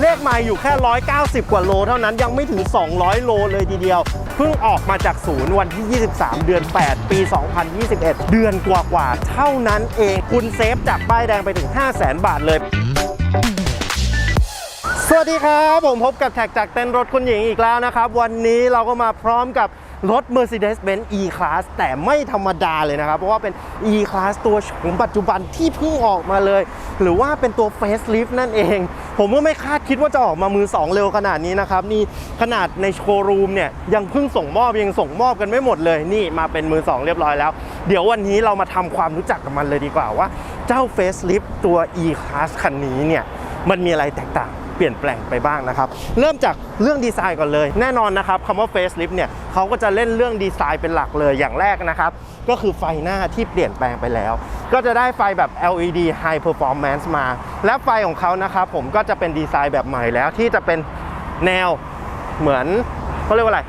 เลขไมล์อยู่แค่ 190 กว่าโลเท่านั้นยังไม่ถึง 200 โลเลยทีเดียว เพิ่งออกมาจากศูนย์วันที่ 23 เดือน 8 ปี 2021 เดือนกว่าๆเท่านั้นเองคุณเซฟจากป้ายแดงไปถึง 500,000 บาทเลยสวัสดีครับ ผมพบกับแท็กจากเต้นรถคุณหญิงอีกแล้วนะครับ วันนี้เราก็มาพร้อมกับ รถ Mercedes-Benz E-Class แต่ไม่ธรรมดาเลยนะครับ เพราะว่าเป็น E-Class ตัวของปัจจุบันที่เพิ่งออกมาเลย หรือว่าเป็นตัว Facelift นั่นเอง ผมก็ไม่คาดคิดว่าจะออกมามือ 2 เร็วขนาดนี้นะครับ นี่ขนาดในโชว์รูมเนี่ยยังเพิ่งส่งมอบยังส่งมอบกันไม่หมดเลย นี่มาเป็นมือ 2 เรียบร้อยแล้ว เดี๋ยววันนี้เรามาทำความรู้จักกับมันเลยดีกว่าว่า เจ้า Facelift ตัว E-Class คันนี้เนี่ยมันมีอะไรแตกต่าง ปลี่ยนแปลงไปบ้างนะครับ เริ่มจากเรื่องดีไซน์ก่อนเลย แน่นอนนะครับคำว่า facelift เนี่ยเขาก็จะเล่นเรื่องดีไซน์เป็นหลักเลยอย่างแรกนะครับ ก็คือไฟหน้าที่เปลี่ยนแปลงไปแล้ว ก็จะได้ไฟแบบ LED high performance มา และไฟของเขานะครับผมก็จะเป็นดีไซน์แบบใหม่แล้วที่จะเป็นแนวเหมือนเขาเรียกว่าอะไร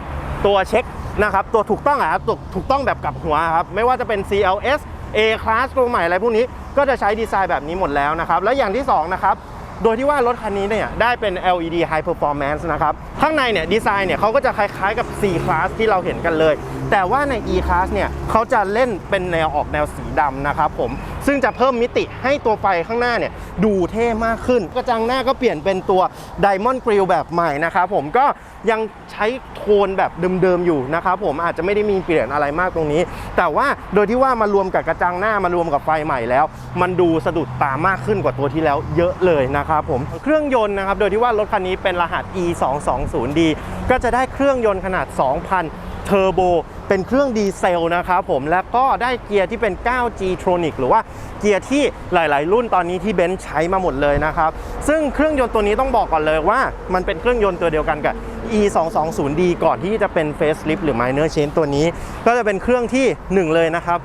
ตัวเช็คนะครับตัวถูกต้องอะครับถูกถูกต้องแบบกับหัวครับไม่ว่าจะเป็น CLS A class ตัวใหม่อะไรพวกนี้ก็จะใช้ดีไซน์แบบนี้หมดแล้วนะครับ แล้วอย่างที่สองนะครับ โดยที่ว่ารถคันนี้เนี่ยได้เป็น LED High Performance นะครับ ข้างในเนี่ยดีไซน์เนี่ยเขาก็จะคล้ายๆกับ C Class ที่เราเห็นกันเลย แต่ว่าใน E Class เนี่ยเขาจะเล่นเป็นแนวออกแนวสีดำนะครับผมซึ่งจะเพิ่มมิติให้ตัวไฟข้างหน้าเนี่ยดูเท่มากขึ้น กระจังหน้าก็เปลี่ยนเป็นตัว diamond grill แบบใหม่นะครับผมก็ยังใช้โทนแบบเดิมๆอยู่นะครับผมอาจจะไม่ได้มีเปลี่ยนอะไรมากตรงนี้ แต่ว่าโดยที่ว่ามารวมกับกระจังหน้ามารวมกับไฟใหม่แล้ว มันดูสะดุดตามากขึ้นกว่าตัวที่แล้วเยอะเลยนะครับผมเครื่องยนต์นะครับโดยที่ว่ารถคันนี้เป็นรหัส e 2 2 0 d ก็จะได้เครื่องยนต์ขนาด 2,000 เทอร์โบเป็นเครื่องดีเซลนะครับผมแล้วก็ได้เกียร์ที่เป็น 9G Tronic หรือว่าเกียร์ที่หลาย ๆ รุ่นตอนนี้ที่เบนซ์ใช้มาหมดเลยนะครับ ซึ่งเครื่องยนต์ตัวนี้ต้องบอกก่อนเลยว่า มันเป็นเครื่องยนต์ตัวเดียวกันกับ e 2 2 0 d ก่อนที่จะเป็น Facelift หรือ Minor Change ตัวนี้ ก็จะเป็นเครื่องที่ 1 เลยนะครับ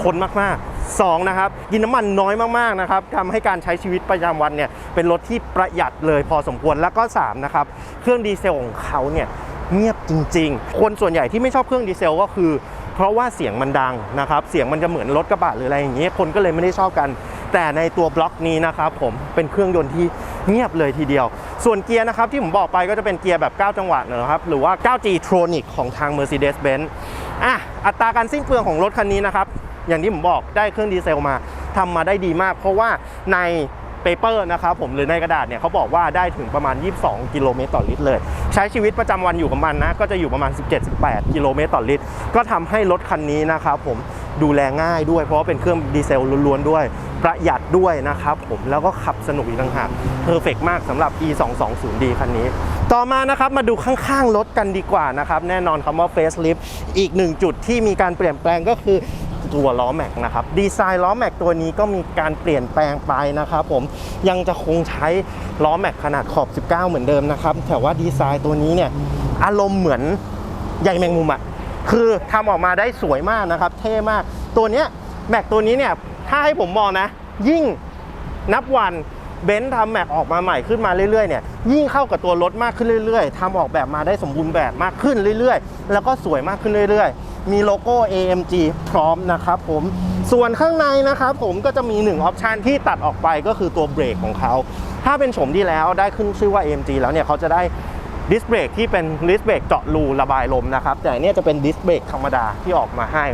ทนมาก ๆ 2 นะครับ กินน้ำมันน้อยมาก ๆ นะครับทำให้การใช้ชีวิตประจำวันเนี่ย เป็นรถที่ประหยัดเลยพอสมควรแล้วก็ 3 นะครับ เครื่องดีเซลของเขาเนี่ย เงียบจริง ๆ คนส่วนใหญ่ที่ไม่ชอบเครื่องดีเซลก็คือ เพราะว่าเสียงมันดังนะครับ เสียงมันจะเหมือนรถกระบะหรืออะไรอย่างเงี้ยคนก็เลยไม่ได้ชอบกัน แต่ในตัวบล็อกนี้นะครับผมเป็นเครื่องยนต์ที่เงียบเลยทีเดียว ส่วนเกียร์นะครับที่ผมบอกไปก็จะเป็นเกียร์แบบ 9 จังหวะนะครับ หรือว่า 9G Tronic ของทาง Mercedes-Benz อะอัตราการสิ้นเปลืองของรถคันนี้นะครับอย่างที่ผมบอกได้เครื่องดีเซลมาทำมาได้ดีมาก เพราะว่าใน เปเปอร์นะครับผมหรือในกระดาษเนี่ยเขาบอกว่าได้ถึงประมาณ 22 กิโลเมตรต่อลิตรเลย ใช้ชีวิตประจำวันอยู่กับมันนะก็จะอยู่ประมาณ 17-18 กิโลเมตรต่อลิตร ก็ทำให้รถคันนี้นะครับผมดูแลง่ายด้วยเพราะว่าเป็นเครื่องดีเซลล้วนๆด้วย ประหยัดด้วยนะครับผมแล้วก็ขับสนุกอีกต่างหากเพอร์เฟกมากสำหรับ e 2 2 0 d คันนี้ ต่อมานะครับมาดูข้างๆรถกันดีกว่านะครับ แน่นอนคำว่า facelift อีกหนึ่งจุดที่มีการเปลี่ยนแปลงก็คือ ตัวล้อแม็กนะครับดีไซน์ล้อแม็กตัวนี้ก็มีการเปลี่ยนแปลงไปนะครับผมยังจะคงใช้ล้อแม็กขนาดขอบ 19 เหมือนเดิมนะครับแต่ว่าดีไซน์ตัวนี้เนี่ยอารมณ์เหมือนใยแมงมุมอะคือทำออกมาได้สวยมากนะครับ เท่มากตัวเนี้ยแม็กตัวนี้เนี่ยถ้าให้ผมมองนะ ยิ่งนับวันเบนซ์ทำแม็กออกมาใหม่ขึ้นมาเรื่อยๆเนี่ยยิ่งเข้ากับตัวรถมากขึ้นเรื่อย ๆทำออกแบบมาได้สมบูรณ์แบบมากขึ้นเรื่อย ๆ แล้วก็สวยมากขึ้นเรื่อย ๆ มีโลโก้ AMG พร้อมนะครับผมส่วนข้างในนะครับผมก็จะมี1ออปชันที่ตัดออกไปก็คือตัวเบรกของเขา ถ้าเป็นโฉมที่แล้วได้ขึ้นชื่อว่า AMG แล้วเนี่ยเขาจะได้ดิสเบรกที่เป็นดิสเบรกเจาะรูระบายลมนะครับแต่อันเนี่ยจะเป็นดิสเบรกธรรมดาที่ออกมาให้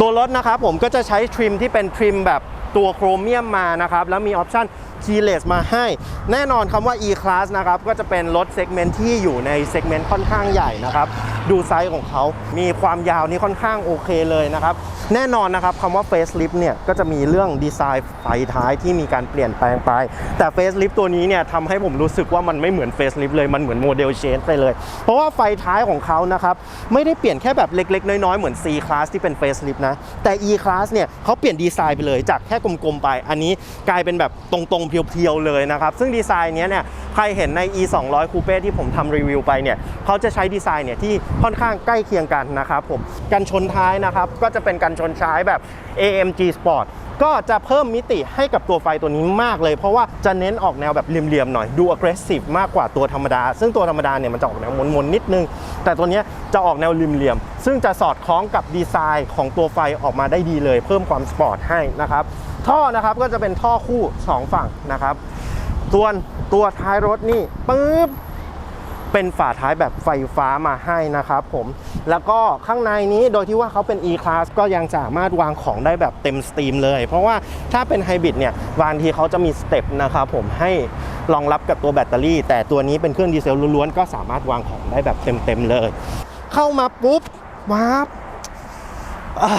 ตัวรถนะครับผมก็จะใช้ทริมที่เป็นทริมแบบตัวโครเมียมมานะครับแล้วมีออปชัน keyless มาให้ แน่นอนคำว่า e class นะครับ ก็จะเป็นรถเซกเมนต์ที่อยู่ในเซกเมนต์ค่อนข้างใหญ่นะครับ ดูไซส์ของเขา มีความยาวนี่ค่อนข้างโอเคเลยนะครับ แน่นอนนะครับคำว่า facelift เนี่ย ก็จะมีเรื่องดีไซน์ไฟท้ายที่มีการเปลี่ยนแปลงไป แต่ facelift ตัวนี้เนี่ยทำให้ผมรู้สึกว่ามันไม่เหมือน facelift เลย มันเหมือนโมเดล change ไปเลย เพราะว่าไฟท้ายของเขานะครับ ไม่ได้เปลี่ยนแค่แบบเล็ก ๆ น้อยๆ เหมือน C class ที่เป็น facelift นะ แต่ E class เนี่ยเขาเปลี่ยนดีไซน์ไปเลย จากแค่กลมๆไป อันนี้กลายเป็นแบบตรงๆเพียวๆเลยนะครับ ซึ่งดีไซน์เนี้ยเนี่ยใครเห็นใน E 2 0 0 Coupe ที่ผมทำรีวิวไปเนี่ยเขาจะใช้ดีไซน์เนี่ยที่ค่อนข้างใกล้เคียงกันนะครับผมกันชนท้ายนะครับก็จะเป็นกันชนท้ายแบบ AMG Sport ก็จะเพิ่มมิติให้กับตัวไฟตัวนี้มากเลย เพราะว่าจะเน้นออกแนวแบบเหลี่ยมๆหน่อยดู aggressive มากกว่าตัวธรรมดา ซึ่งตัวธรรมดาเนี่ยมันจะออกแนวมนๆนิดนึง แต่ตัวนี้จะออกแนวเหลี่ยมๆซึ่งจะสอดคล้องกับดีไซน์ของตัวไฟออกมาได้ดีเลย เพิ่มความสปอร์ตให้นะครับ ท่อนะครับก็จะเป็นท่อคู่ 2 ฝั่งนะครับ ส่วนตัวท้ายรถนี่ปึ๊บเป็นฝาท้ายแบบไฟฟ้ามาให้นะครับผม แล้วก็ข้างในนี้โดยที่ว่าเขาเป็น e-class ก็ยังสามารถวางของได้แบบเต็มสตรีมเลย เพราะว่าถ้าเป็นไฮบริดเนี่ยบางทีเขาจะมีสเต็ปนะครับผมให้รองรับกับตัวแบตเตอรี่ แต่ตัวนี้เป็นเครื่องดีเซลล้วนๆก็สามารถวางของได้แบบเต็มๆเลย เข้ามาปุ๊บว้าบอ่า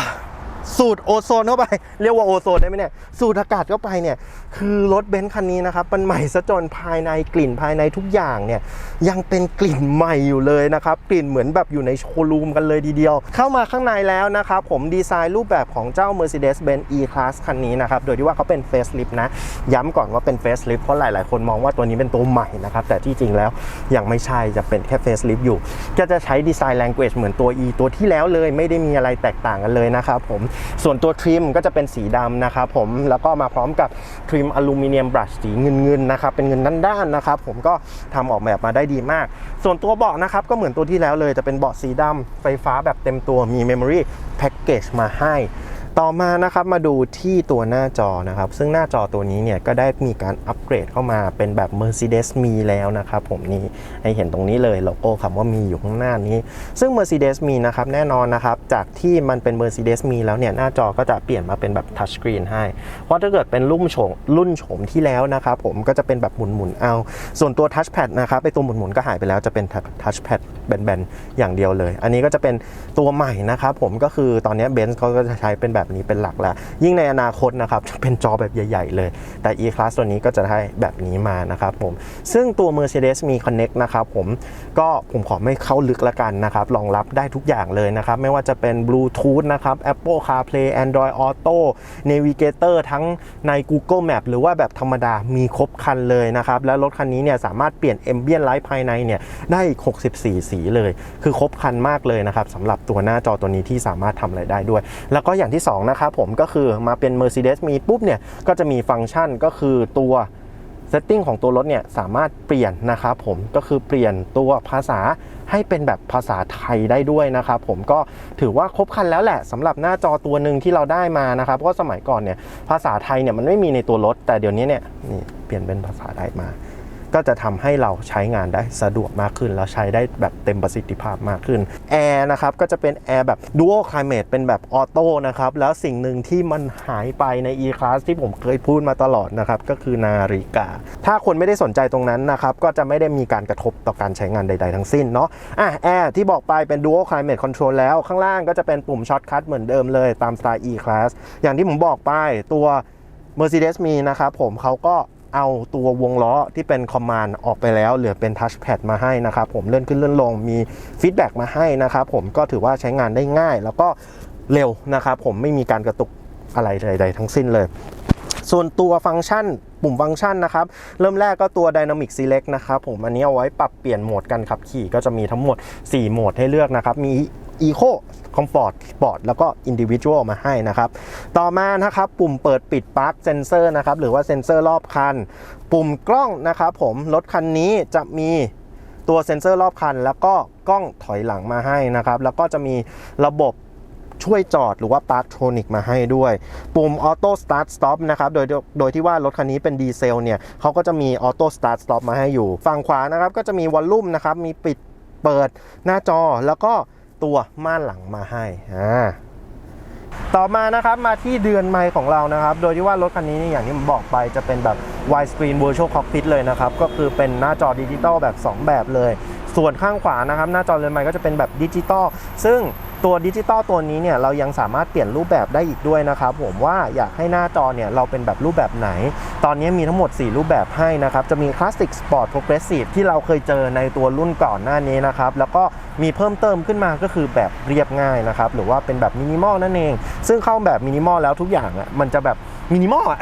สูดโอโซนเข้าไป เรียกว่าโอโซนได้ไหมเนี่ย สูดอากาศเข้าไปเนี่ย คือรถเบนซ์คันนี้นะครับ มันใหม่ซะจนภายในกลิ่นภายในทุกอย่างเนี่ย ยังเป็นกลิ่นใหม่อยู่เลยนะครับ กลิ่นเหมือนแบบอยู่ในโชว์รูมกันเลยทีเดียว เข้ามาข้างในแล้วนะครับ ผมดีไซน์รูปแบบของเจ้า Mercedes-Benz E-Class คันนี้นะครับ โดยที่ว่าเขาเป็น facelift นะ ย้ำก่อนว่าเป็น facelift เพราะหลาย ๆ คนมองว่าตัวนี้เป็นตัวใหม่นะครับ แต่ที่จริงแล้วยังไม่ใช่จะเป็นแค่ facelift อยู่ก็จะใช้ดีไซน์ language เหมือนตัว E ตัวที่แล้วเลย ไม่ได้มีอะไรแตกต่างกันเลยนะครับผมส่วนตัวทริมก็จะเป็นสีดำนะครับผมแล้วก็มาพร้อมกับทริมอลูมิเนียมบรัชสีเงินๆนะครับเป็นเงินด้านๆนะครับผมก็ทำออกแบบมาได้ดีมาก ส่วนตัวเบาะนะครับก็เหมือนตัวที่แล้วเลยจะเป็นเบาะสีดำไฟฟ้าแบบเต็มตัวมี Memory Package มาให้ ต่อมานะครับมาดูที่ตัวหน้าจอนะครับ ซึ่งหน้าจอตัวนี้เนี่ยก็ได้มีการอัปเกรดเข้ามาเป็นแบบ Mercedes มีแล้วนะครับผมนี่ให้เห็นตรงนี้เลยโลโก้คำว่ามีอยู่ข้างหน้านี้ ซึ่ง Mercedes มีนะครับแน่นอนนะครับ จากที่มันเป็น Mercedes มีแล้วเนี่ยหน้าจอก็จะเปลี่ยนมาเป็นแบบ Touch Screen ให้ เพราะถ้าเกิดเป็นรุ่นโฉมรุ่นโฉมที่แล้วนะครับผมก็จะเป็นแบบหมุนๆเอา ส่วนตัว Touchpad นะครับไอตัวหมุนๆก็หายไปแล้วจะเป็น Touchpad แบนๆอย่างเดียวเลย อันนี้ก็จะเป็นตัวใหม่นะครับผมก็คือตอนนี้เบนซ์เขาก็จะใช้เป็นแบบนี้เป็นหลักแล้ว ยิ่งในอนาคตนะครับจะเป็นจอแบบใหญ่ ๆ เลย แต่ E-Class ตัวนี้ก็จะได้แบบนี้มานะครับผม ซึ่งตัว Mercedes มี Connect นะครับผมก็ผมขอไม่เข้าลึกละกันนะครับรองรับได้ทุกอย่างเลยนะครับ ไม่ว่าจะเป็น Bluetooth นะครับ Apple CarPlay Android Auto Navigator ทั้งใน Google Map หรือว่าแบบธรรมดามีครบคันเลยนะครับ และรถคันนี้เนี่ยสามารถเปลี่ยน Ambient Light ภายในเนี่ยได้อีก64 สีเลย คือครบคันมากเลยนะครับสำหรับตัวหน้าจอตัวนี้ที่สามารถทำอะไรได้ด้วย แล้วก็อย่างที่2นะครับผมก็คือมาเป็น Mercedes มีปุ๊บเนี่ยก็จะมีฟังก์ชันก็คือตัวเซตติ้งของตัวรถเนี่ยสามารถเปลี่ยนนะครับผมก็คือเปลี่ยนตัวภาษาให้เป็นแบบภาษาไทยได้ด้วยนะครับผมก็ถือว่าครบคันแล้วแหละสำหรับหน้าจอตัวหนึ่งที่เราได้มานะครับเพราะว่าสมัยก่อนเนี่ยภาษาไทยเนี่ยมันไม่มีในตัวรถ แต่เดี๋ยวนี้เนี่ยนี่เปลี่ยนเป็นภาษาไทยมา ก็จะทำให้เราใช้งานได้สะดวกมากขึ้น แล้วใช้ได้แบบเต็มประสิทธิภาพมากขึ้นแอร์นะครับก็จะเป็นแอร์แบบ Dual Climate เป็นแบบออโต้นะครับแล้วสิ่งหนึ่งที่มันหายไปใน E-Class ที่ผมเคยพูดมาตลอดนะครับก็คือนาฬิกา ถ้าคนไม่ได้สนใจตรงนั้นนะครับก็จะไม่ได้มีการกระทบต่อการใช้งานใด ๆ ทั้งสิ้นเนาะอะแอร์ที่บอกไปเป็น Dual Climate Control แล้วข้างล่างก็จะเป็นปุ่มช็อตคัทเหมือนเดิมเลยตามสไตล์ E-Class อย่างที่ผมบอกไปตัว Mercedes มีนะครับผมเขาก็ เอาตัววงล้อที่เป็นคอมมานด์ออกไปแล้ว เหลือเป็นทัชแพดมาให้นะครับผมเลื่อนขึ้นเลื่อนลงมีฟีดแบ็กมาให้นะครับผมก็ถือว่าใช้งานได้ง่าย แล้วก็เร็วนะครับผมไม่มีการกระตุกอะไรใดๆทั้งสิ้นเลย ส่วนตัวฟังก์ชันปุ่มฟังก์ชันนะครับ เริ่มแรกก็ตัว Dynamic Select นะครับผมอันนี้เอาไว้ปรับเปลี่ยนโหมดการขับขี่ก็จะมีทั้งหมด 4 โหมดให้เลือกนะครับ มี Eco Comfort Sport แล้วก็ Individual มาให้นะครับ ต่อมานะครับปุ่มเปิดปิดปลั๊กเซนเซอร์นะครับหรือว่าเซนเซอร์รอบคัน ปุ่มกล้องนะครับผมรถคันนี้จะมีตัวเซนเซอร์รอบคัน แล้วก็กล้องถอยหลังมาให้นะครับ แล้วก็จะมีระบบช่วยจอดหรือว่า Park Tronic มาให้ด้วย ปุ่ม Auto Start Stop นะครับโดยโดยที่ว่ารถคันนี้เป็นดีเซลเนี่ยเขาก็จะมี Auto Start Stop มาให้อยู่ ฝั่งขวานะครับก็จะมีวอลลุ่มนะครับมีปิดเปิดหน้าจอแล้วก็ ตัวม่านหลังมาให้อ่าต่อมานะครับมาที่เดือนไม้ของเรานะครับ โดยที่ว่ารถคันนี้นี่อย่างที่ผมบอกไปจะเป็นแบบ wide screen virtual cockpit เลยนะครับ ก็คือเป็นหน้าจอดิจิตอลแบบ 2 แบบเลย ส่วนข้างขวานะครับ หน้าจอเรือนไม้ก็จะเป็นแบบดิจิตอลซึ่ง ตัวดิจิตอลตัวนี้เนี่ยเรายังสามารถเปลี่ยนรูปแบบได้อีกด้วยนะครับผมว่าอยากให้หน้าจอเนี่ยเราเป็นแบบรูปแบบไหน ตอนนี้มีทั้งหมด 4 รูปแบบให้นะครับจะมีคลาสสิกสปอร์ตโปรเกรสซีฟที่เราเคยเจอในตัวรุ่นก่อนหน้านี้นะครับแล้วก็มีเพิ่มเติมขึ้นมาก็คือแบบเรียบง่ายนะครับหรือว่าเป็นแบบมินิมอลนั่นเอง ซึ่งเข้าแบบมินิมอลแล้วทุกอย่างอะมันจะแบบ มินิมอลอะ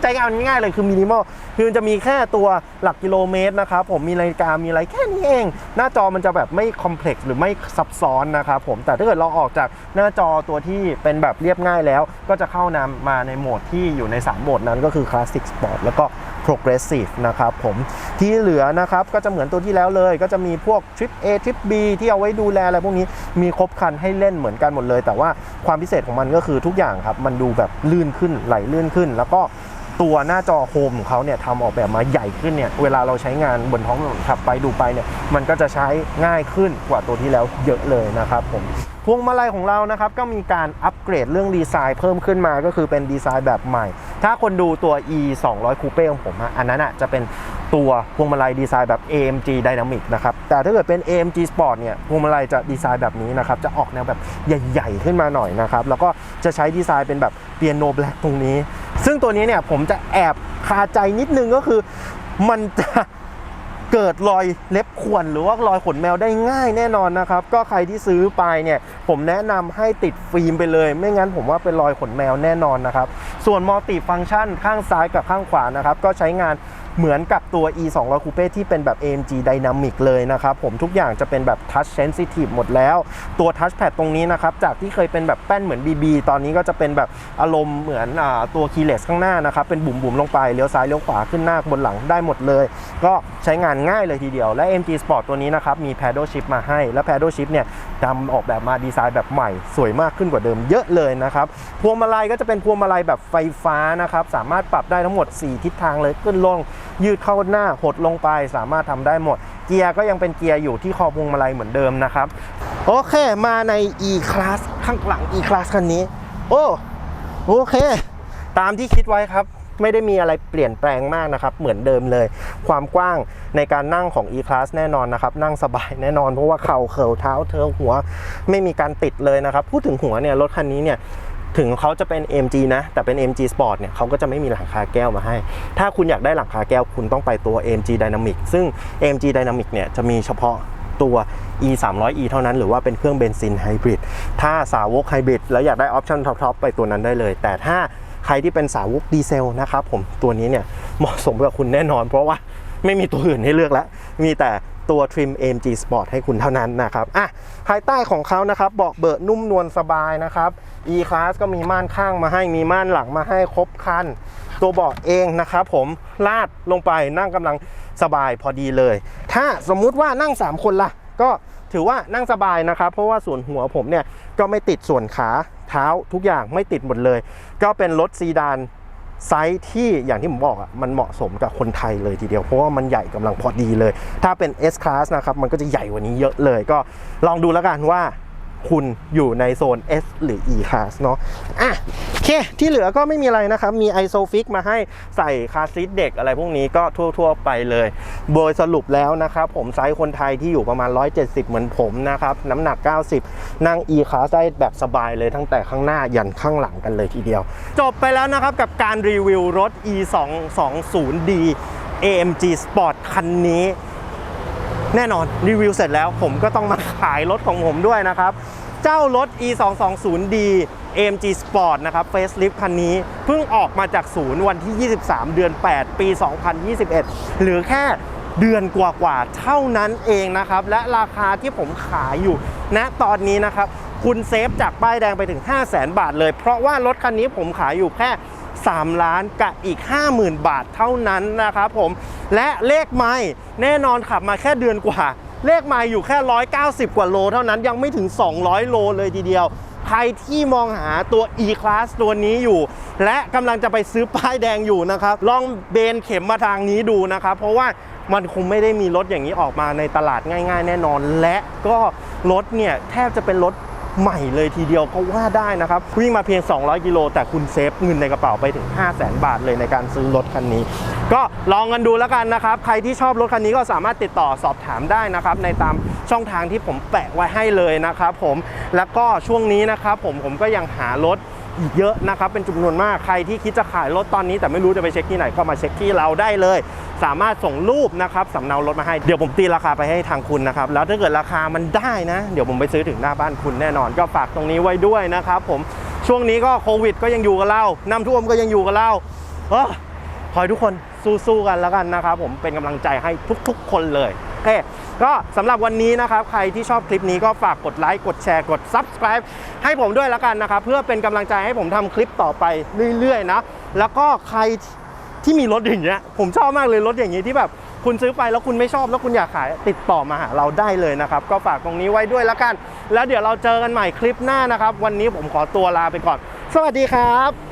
ใจงานมันง่ายเลยคือมินิมอลคือจะมีแค่ตัวหลักกิโลเมตรนะครับผมมีนาฬิกามีอะไรแค่นี้เอง หน้าจอมันจะแบบไม่คอมเพล็กซ์หรือไม่ซับซ้อนนะครับผมแต่ถ้าเกิดเราออกจากหน้าจอตัวที่เป็นแบบเรียบง่ายแล้ว ก็จะเข้านำมาในโหมดที่อยู่ใน 3 โหมดนั้นก็คือคลาสสิกสปอร์ตแล้วก็ Progressive นะครับผมที่เหลือนะครับก็จะเหมือนตัวที่แล้วเลย ก็จะมีพวก Trip A Trip B ที่เอาไว้ดูแลอะไรพวกนี้มีครบคันให้เล่นเหมือนกันหมดเลย แต่ว่าความพิเศษของมันก็คือทุกอย่างครับมันดูแบบลื่นขึ้นไหลลื่นขึ้น แล้วก็ตัวหน้าจอโฮมของเขาเนี่ยทำออกแบบมาใหญ่ขึ้นเนี่ยเวลาเราใช้งานบนท้องถนนขับไปดูไปเนี่ยมันก็จะใช้ง่ายขึ้นกว่าตัวที่แล้วเยอะเลยนะครับผม พวงมาลัยของเรานะครับก็มีการอัปเกรดเรื่องดีไซน์เพิ่มขึ้นมาก็คือเป็นดีไซน์แบบใหม่ ถ้าคนดูตัว e 2 0 0 Coupe ของผมอะอันนั้นอะจะเป็นตัวพวงมาลัยดีไซน์แบบ AMG Dynamic นะครับแต่ถ้าเกิดเป็น AMG Sport เนี่ยพวงมาลัยจะดีไซน์แบบนี้นะครับจะออกแนวแบบใหญ่ๆขึ้นมาหน่อยนะครับแล้วก็จะใช้ดีไซน์เป็นแบบเปียโนแบล็กตรงนี้ ซึ่งตัวนี้เนี่ยผมจะแอบคาใจนิดนึงก็คือมันจะ เกิดรอยเล็บข่วนหรือว่ารอยขนแมวได้ง่ายแน่นอนนะครับ ก็ใครที่ซื้อไปเนี่ย ผมแนะนำให้ติดฟิล์มไปเลย ไม่งั้นผมว่าเป็นรอยขนแมวแน่นอนนะครับ ส่วนมัลติฟังก์ชันข้างซ้ายกับข้างขวานะครับ ก็ใช้งาน เหมือนกับตัว e 2 0 0 Coupe ที่เป็นแบบ AMG Dynamic เลยนะครับผมทุกอย่างจะเป็นแบบ Touch Sensitive หมดแล้ว ตัว Touchpad ตรงนี้นะครับ จากที่เคยเป็นแบบแป้นเหมือน BB ตอนนี้ก็จะเป็นแบบอารมณ์เหมือนอตัว Keyless ข้างหน้านะครับ เป็นบุ๋มๆลงไป เลี้ยวซ้าย เลี้ยวขวาขึ้นหน้าบนหลังได้หมดเลย ก็ใช้งานง่ายเลยทีเดียว และ MG Sport ตัวนี้นะครับ มี Paddle Shift มาให้ และ Paddle Shift เนี่ย ดำออกแบบมาดีไซน์แบบใหม่ สวยมากขึ้นกว่าเดิมเยอะเลยนะครับพวงมาลัยก็จะเป็นพวงมาลัยแบบไฟฟ้านะครับสามารถปรับได้ทั้งหมด 4 ทิศทางเลยขึ้นลง ยืดเข้าหน้าหดลงไป สามารถทำได้หมด เกียร์ก็ยังเป็นเกียร์อยู่ที่คอพวงมาลัยเหมือนเดิมนะครับโอเค มาใน E Class ข้างหลัง E Class คันนี้ โอ้โอเค ตามที่คิดไว้ครับ ไม่ได้มีอะไรเปลี่ยนแปลงมากนะครับ เหมือนเดิมเลย ความกว้างในการนั่งของ E-Class แน่นอนนะครับ นั่งสบายแน่นอนเพราะว่าเข่าเข่าเท้าเธอหัวไม่มีการติดเลยนะครับ พูดถึงหัวเนี่ยรถคันนี้เนี่ยถึงเขาจะเป็น MG นะ แต่เป็น MG Sport เนี่ยเขาก็จะไม่มีหลังคาแก้วมาให้ ถ้าคุณอยากได้หลังคาแก้วคุณต้องไปตัว MG Dynamic ซึ่ง MG Dynamic เนี่ยจะมีเฉพาะตัว e 3 0 0 e เท่านั้นหรือว่าเป็นเครื่องเบนซินไฮบริดถ้าสาวกไฮบริดแล้วอยากได้ออปชั่นท็อปๆไปตัวนั้นได้เลย แต่ถ้าใครที่เป็นสาวกดีเซลนะครับผมตัวนี้เนี่ย เหมาะสมกับคุณแน่นอน เพราะว่าไม่มีตัวอื่นให้เลือกแล้ว มีแต่ตัว Trim AMG Sport ให้คุณเท่านั้นนะครับอะภายใต้ของเขานะครับเบาะเบิดนุ่มนวลสบายนะครับ E Class ก็มีม่านข้างมาให้มีม่านหลังมาให้ครบคัน ตัวเบาะเองนะครับผมลาดลงไปนั่งกำลังสบายพอดีเลย ถ้าสมมุติว่านั่ง 3 คนล่ะ ก็ถือว่านั่งสบายนะครับ เพราะว่าส่วนหัวผมเนี่ยก็ไม่ติดส่วนขาเท้าทุกอย่างไม่ติดหมดเลย ก็เป็นรถซีดาน ไซส์ที่อย่างที่ผมบอกอะมันเหมาะสมกับคนไทยเลยทีเดียว เพราะว่ามันใหญ่กำลังพอดีเลย ถ้าเป็น S Class นะครับ มันก็จะใหญ่กว่านี้เยอะเลยก็ลองดูแล้วกันว่า คุณอยู่ในโซน S หรือ E class เนาะอะโอเค ที่เหลือก็ไม่มีอะไรนะครับ มี ISOFIX มาให้ใส่คาซีทเด็กอะไรพวกนี้ก็ทั่ว ๆ ไปเลย โดยสรุปแล้วนะครับ ผมไซส์คนไทยที่อยู่ประมาณ 170 เหมือนผมนะครับ น้ำหนัก 90 นั่ง E class ได้แบบสบายเลยตั้งแต่ข้างหน้ายันข้างหลังกันเลยทีเดียว จบไปแล้วนะครับกับการรีวิวรถ E 2 2 0 D AMG Sport คันนี้ แน่นอนรีวิวเสร็จแล้วผมก็ต้องมาขายรถของผมด้วยนะครับ เจ้ารถ e 2 2 0 d AMG Sport นะครับ Facelift คันนี้เพิ่งออกมาจากศูนย์วันที่ 23 เดือน 8 ปี 2021เหลือแค่เดือนกว่าๆเท่านั้นเองนะครับ และราคาที่ผมขายอยู่ณตอนนี้นะครับ คุณเซฟจากป้ายแดงไปถึง 5 0 0 0 0 0 บาทเลย เพราะว่ารถคันนี้ผมขายอยู่แค่ 3 ล้านกับอีก 50,000 บาทเท่านั้นนะครับผม และเลขไม่แน่นอนขับมาแค่เดือนกว่า เลขไม่อยู่แค่ 190 กว่าโล เท่านั้นยังไม่ถึง 200 โลเลยทีเดียวใครที่มองหาตัว E-Class ตัวนี้อยู่ และกำลังจะไปซื้อป้ายแดงอยู่นะครับ ลองเบนเข็มมาทางนี้ดูนะครับ เพราะว่ามันคงไม่ได้มีรถอย่างนี้ออกมาในตลาดง่าย ๆ แน่นอน และก็รถเนี่ยแทบจะเป็นรถ ใหม่เลยทีเดียวก็ว่าได้นะครับ วิ่งมาเพียง 200 กิโลแต่คุณเซฟเงินในกระเป๋าไปถึง 5 0 0แสนบาทเลยในการซื้อรถคันนี้ ก็ลองกันดูแล้วกันนะครับ ใครที่ชอบรถคันนี้ก็สามารถติดต่อสอบถามได้นะครับ ในตามช่องทางที่ผมแปะไว้ให้เลยนะครับผมแล้วก็ช่วงนี้นะครับผมผมก็ยังหารถอีกเยอะนะครับเป็นจำนวนมากใครที่คิดจะขายรถตอนนี้แต่ไม่รู้จะไปเช็คที่ไหนก็มาเช็คที่เราได้เลย สามารถส่งรูปนะครับสำเนารถมาให้เดี๋ยวผมตีราคาไปให้ทางคุณนะครับแล้วถ้าเกิดราคามันได้นะ เดี๋ยวผมไปซื้อถึงหน้าบ้านคุณแน่นอน ก็ฝากตรงนี้ไว้ด้วยนะครับผมช่วงนี้ก็โควิดก็ยังอยู่กับเราน้ำท่วมก็ยังอยู่กับเราเออขอให้ทุกคนสู้ๆกันแล้วกันนะครับผมเป็นกำลังใจให้ทุกๆ คนเลยโอเคก็สำหรับวันนี้นะครับ ใครที่ชอบคลิปนี้ก็ฝากกดไลค์ กดแชร์ กด Subscribe ให้ผมด้วยแล้วกันนะครับ เพื่อเป็นกำลังใจให้ผมทำคลิปต่อไปเรื่อยๆนะ แล้วก็ใคร ที่มีรถอย่างเงี้ยผมชอบมากเลยรถอย่างนี้ที่แบบคุณซื้อไปแล้วคุณไม่ชอบแล้วคุณอยากขายติดต่อมาหาเราได้เลยนะครับ ก็ฝากตรงนี้ไว้ด้วยแล้วกัน แล้วเดี๋ยวเราเจอกันใหม่คลิปหน้านะครับ วันนี้ผมขอตัวลาไปก่อน สวัสดีครับ